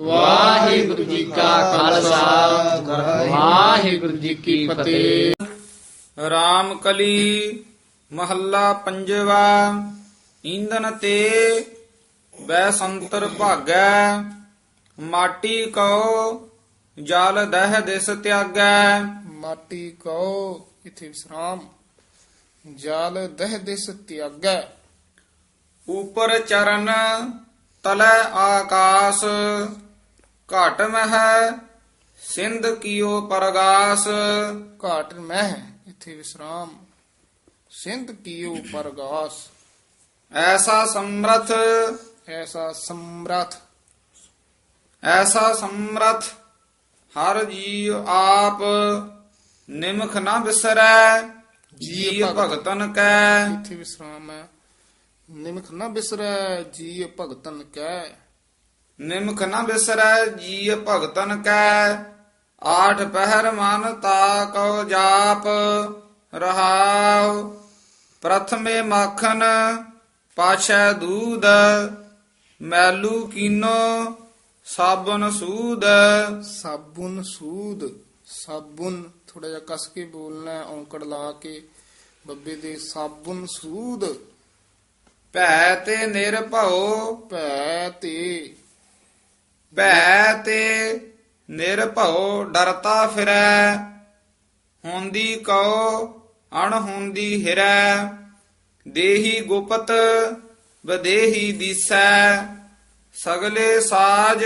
ਵਾਹਿਗੁਰੂ ਜੀ ਕਾ ਖਾਲਸਾ। ਵਾਹਿਗੁਰੂ ਜੀ ਕੀ ਫਤਿਹ। ਰਾਮ ਕਲੀ ਮਹੱਲਾ ਪੰਜਵਾ। ਈਂਧਨ ਤੇ ਬੈ ਸੰਤਰ ਭਾਗੈ। ਮਾਟੀ ਕੋ ਜਲ ਦਹ ਦਿਸ ਤਿਆਗੈ। ਮਾਟੀ ਕਉ ਇਥੇ ਵਿਸਰਾਮ। ਜਲ ਦਹ ਦਿਸ ਤਿਆਗੈ। ਉਪਰ ਚਰਨ ਤਲੈ ਆਕਾਸ। ਘਟ ਮਹਿ ਸਿੰਧ ਕੀਓ ਪਰਗਾਸ। ਘਾਟ ਮਹਿ ਇਥੇ ਵਿਸਰਾਮ। ਸਿੰਧ ਕੀਓ ਪਰਗਾਸ। ਐਸਾ ਸਮਰਥ। ਐਸਾ ਸਮਰਥ। ਐਸਾ ਸਮਰਥ ਹਰ ਜੀਵ ਆਪ ਨਿਮਖ ਨਾ ਵਿਸਰੈ ਜੀ ਭਗਤਨ ਕੈ। ਇਥੇ ਵਿਸਰਾਮ ਹੈ। ਨਿਮਖ ਨਾ ਬਿਸਰੈ ਜੀ ਭਗਤਨ ਕੈ। ਨਿਮਖ ਨਾ ਵਿਸਰੈ ਜੀ ਭਗਤਨ ਕੈ। ਆਠ ਪਹਿਰ ਮਨ ਤਾ ਕਉ ਜਾਪ ਰਹਾਉ। ਪ੍ਰਥਮੇ ਮੱਖਨ ਪਾਛੈ ਦੂਧ ਮੈਲੂ ਕੀਨੋ ਸਾਬਨ ਸੂਦ। ਸਾਬੁਨ ਸੂਦ ਸਾਬੁਨ ਥੋੜਾ ਜਿਹਾ ਕਸ ਕੇ ਬੋਲਣਾ ਹੈ, ਔਂਕੜ ਲਾ ਕੇ। ਬੱਬੇ ਦੇ ਸਾਬੁਨ ਸੂਦ। ਭੈ ਤੇ ਨਿਰਭਉ। ਭੈ ਤੇ ਭੈ ਤੇ ਨਿਰਭਉ ਡਰਤਾ ਫਿਰੈ ਹੁੰਦੀ ਕਉ ਅਣ ਹੁੰਦੀ ਹਿਰੈ। ਦੇਹੀ ਗੁਪਤ ਬਦੇਹੀ ਦੀਸੈ ਸਗਲੇ ਸਾਜ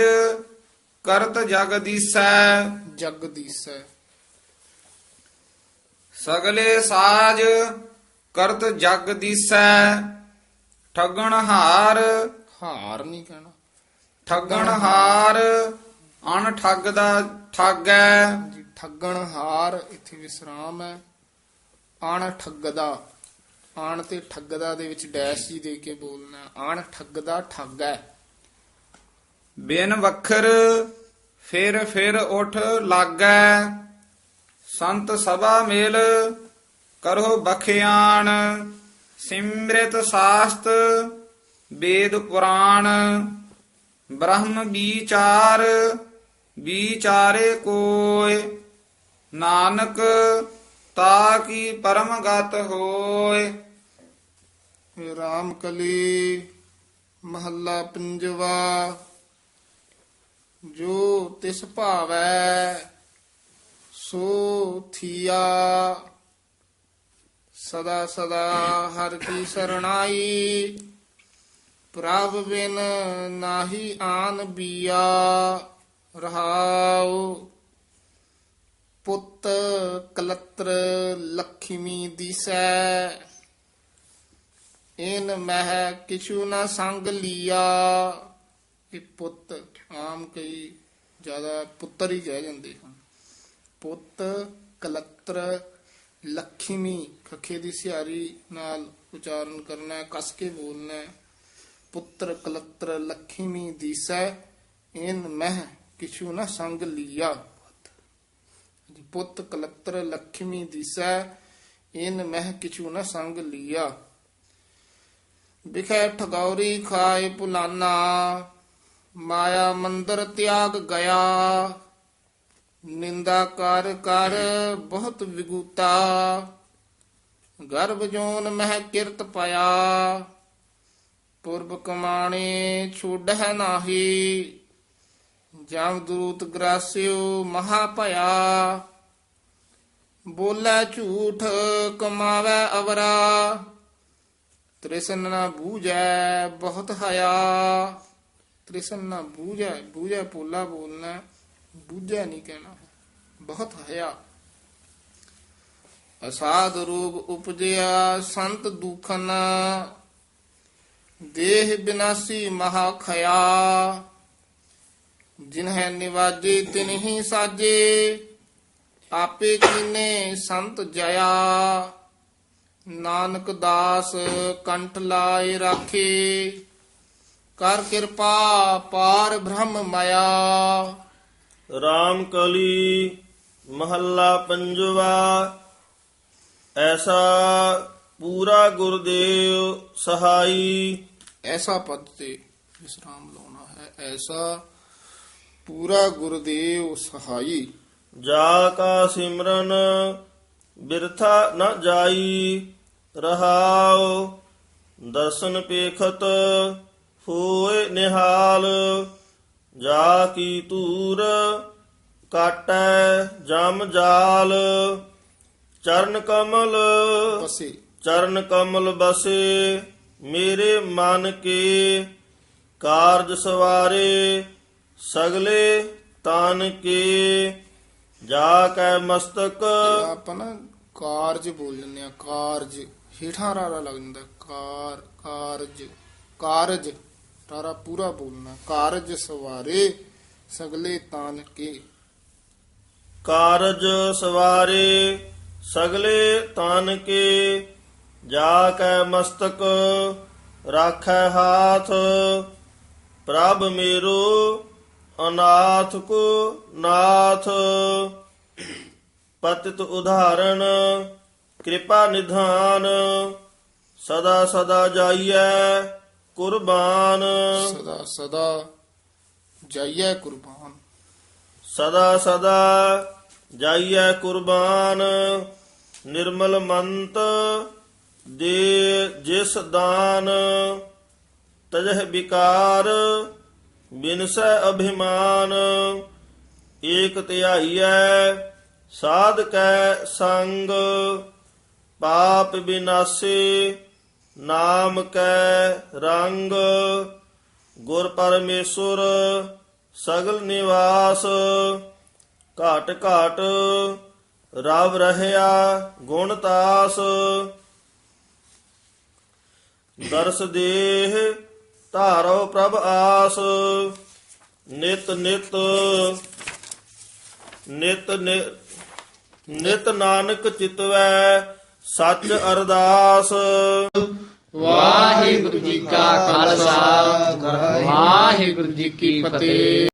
ਕਰਤ ਜਗ ਦੀਸੈ। ਜਗ ਦੀਸੈ। ਸਗਲੇ ਸਾਜ ਕਰਤ ਜਗ ਦੀਸੈ ਠਗਣ ਹਾਰ ਹਾਰ ਨਹੀਂ ਕਹਿਣਾ। ਠੱਗਣ ਹਾਰ ਅਣ ਠੱਗ ਦਾ ਠੱਗੈ। ਜੀ ਠੱਗਣ ਹਾਰ ਇੱਥੇ ਵਿਸਰਾਮ ਹੈ। ਆਣ ਠੱਗਦਾ ਆਣ ਤੇ ਠੱਗਦਾ ਦੇ ਵਿੱਚ ਡੈਸ਼ ਜੀ ਦੇ ਕੇ ਬੋਲਣਾ। ਹੈ। ਆਣ ਠੱਗਦਾ ਠੱਗ। ਹੈ ਬਿਨ ਵਖਰ ਫਿਰ ਫਿਰ ਉਠ ਲਾਗੈ। ਸੰਤ ਸਭਾ ਮੇਲ ਕਰੋ ਬਖਿਆਣ ਸਿਮ੍ਰਿਤ ਸਾਸਤ ਵੇਦ ਪੁਰਾਣ। ਬ੍ਰਹਮ ਵਿਚਾਰ, ਵਿਚਾਰੇ ਕੋਇ, ਨਾਨਕ ਤਾ ਕੀ ਪਰਮ ਗਤ ਹੋਏ ਰਾਮ ਕਲੀ ਮਹੱਲਾ ਪੰਜਵਾ, ਜੋ ਤਿਸ ਭਾਵੈ ਸੋ ਥੀਆ। ਸਦਾ ਸਦਾ ਹਰ ਕੀ ਸਰਣਾਈ। ਪ੍ਰਭ ਬਿਨ ਨਾਹੀ ਆਨ ਬੀਆ, ਰਹਾਉ। ਪੁੱਤ ਕਲਤਰ ਲਖਮੀ ਦਿਸੈ, ਇਨ ਮਹਿ ਕਿਛੂ ਨਾ ਸੰਗ ਲੀਆ। ਇਹ ਪੁੱਤ ਆਮ ਕਈ ਜ਼ਿਆਦਾ ਪੁੱਤਰ ਹੀ ਕਹਿ ਜਾਂਦੇ ਹਨ। ਪੁੱਤ ਕਲਤਰ ਲਖਮੀ, ਖਖੇ ਦੀ ਸਿਆਰੀ ਨਾਲ ਉਚਾਰਨ ਕਰਨਾ ਹੈ ਕਸ ਕੇ ਬੋਲਣਾ ਪੁੱਤਰ ਕਲਤਰ ਲਖਮੀ ਦੀਸੈ ਇਨ ਮਹਿ ਕਿਛੂ ਨਾ ਸੰਗ ਲੀਆ। ਪੁੱਤ ਕਲਤਰ ਲਖਮੀ ਦਿਸੈ ਇਨ ਮਹਿ ਕਿਛੂ ਨ ਸੰਗ ਲੀਆ। ਵਿਖੇ ਠਗੌਰੀ ਖਾਏ ਪੁਲਾਨਾ, ਮਾਇਆ ਮੰਦਰ ਤਿਆਗ ਗਿਆ। ਨਿੰਦਾ ਕਰ ਕਰ ਬਹੁਤ ਵਿਗੂਤਾ, ਗਰਭ ਜੋਨ ਮਹਿ ਕਿਰਤ ਪਾਇਆ ਪੁਰਬ ਕਮਾਣੇ ਛੋੜਹਿ ਨਾਹੀ ਜਮ ਦੂਤ ਗ੍ਰਾਸਿਓ ਮਹਾ ਭਇਆ ਬੋਲੇ ਝੂਠ ਕਮਾਵੇ ਅਵਰਾ ਤ੍ਰਿਸ਼ਨ ਨਾ ਬੂਝੈ ਬਹੁਤ ਹਯਾ ਤ੍ਰਿਸ਼ਨ ਨਾ ਬੂਝੈ ਬੂਝੈ ਪੋਲਾ ਬੋਲਣਾ ਬੂਝੈ ਨਹੀਂ ਕਹਿਣਾ ਬਹੁਤ ਹਯਾ ਅਸਾਧ ਰੋਗ ਉਪਜਿਆ ਸੰਤ ਦੁਖਨ ਦੇਹ ਬਿਨਾਸੀ ਮਹਾ ਖਇਆ। ਜਿਨਹਿ ਨਿਵਾਜੇ ਤਿਨਹੀ ਸਾਜੇ, ਆਪੇ ਕੀਨੇ ਸੰਤ ਜਇਆ। ਨਾਨਕ ਦਾਸ ਕੰਠ ਲਾਏ ਰਾਖੇ, ਕਰ ਕਿਰਪਾ ਪਾਰ ਬ੍ਰਹਮ ਮਾਇਆ। ਰਾਮ ਕਲੀ ਮਹੱਲਾ ਪੰਜਵਾ, ਐਸਾ ਪੂਰਾ ਗੁਰਦੇਵ ਸਹਾਈ। ਐਸਾ ਪਦ ਤੇ ਵਿਸਰਾਮ ਲਾਉਣਾ ਹੈ। ਐਸਾ ਪੂਰਾ ਗੁਰਦੇਵ ਸਹਾਈ। ਜਾ ਕਾ ਸਿਮਰਨ ਬਿਰਥਾ ਨ ਜਾਈ। ਰਹਾਉ ਦਰਸ਼ਨ ਪੇਖਤ ਹੋਏ ਨਿਹਾਲ। ਜਾ ਕੀ ਤੂਰ ਕਾਟੈ ਜਮ ਜਾਲ। ਚਰਨ ਕਮਲ ਬਸੇ ਚਰਨ ਕਮਲ ਬਸੇ ਮੇਰੇ ਮਨ ਕੇ ਕਾਰਜ ਸਵਾਰੇ ਸਗਲੇ ਤਨ ਕੇ। ਜਾ ਕੈ ਮਸਤਕ। ਇਹ ਆਪਾਂ ਨਾ ਕਾਰਜ ਬੋਲ ਜੰਨੇ ਆ ਕਾਰਜ। ਹੇਠਾਂ ਰਾਰਾ ਲੱਗ ਜਾਂਦਾ ਕਾਰ ਕਾਰਜ ਕਾਰਜ। ਰਾਰਾ ਪੂਰਾ ਬੋਲਣਾ ਕਾਰਜ ਸਵਾਰੇ ਸਗਲੇ ਤਾਨ ਕੇ। ਕਾਰਜ ਸਵਾਰੇ ਸਗਲੇ ਤਨ ਕੇ। ਜਾ ਕੈ ਮਸਤਕ ਰਾਖੈ ਹਾਥ ਪ੍ਰਭ ਮੇਰੋ ਅਨਾਥ ਕੋ ਨਾਥ। ਪਤਿਤ ਉਦਾਹਰਣ ਕਿਰਪਾ ਨਿਧਾਨ ਸਦਾ ਸਦਾ ਜਾਈਐ ਕੁਰਬਾਨ। ਸਦਾ ਸਦਾ ਜਾਈਏ ਕੁਰਬਾਨ। ਸਦਾ ਸਦਾ ਜਾਈਐ ਕੁਰਬਾਨ। ਨਿਰਮਲ ਮੰਤ ਦੇ ਜਿਸ ਦਾਨ ਤਜਹ ਵਿਕਾਰ ਬਿਨਸੈ ਅਭਿਮਾਨ, ਏਕ ਧਿਆਈਐ ਸਾਧ ਕੈ ਸੰਗ, ਪਾਪ ਬਿਨਾਸੇ, ਨਾਮ ਕੈ ਰੰਗ, ਗੁਰ ਪਰਮੇਸ਼ੁਰ ਸਗਲ ਨਿਵਾਸ, ਘਾਟ ਘਾਟ ਰਵ ਰਹਿਆ ਗੁਣ ਤਾਸ ਦਰਸ ਦੇਹ ਧਾਰੋ ਪ੍ਰਭ ਆਸ। ਨਿਤ ਨਿਤ ਨਿਤ ਨਿ- ਨਿਤ ਨਾਨਕ ਚਿਤਵੈ ਸੱਚ ਅਰਦਾਸ। ਵਾਹਿਗੁਰੂ ਜੀ ਕਾ ਖਾਲਸਾ, ਵਾਹਿਗੁਰੂ ਜੀ ਕੀ ਫਤਿਹ।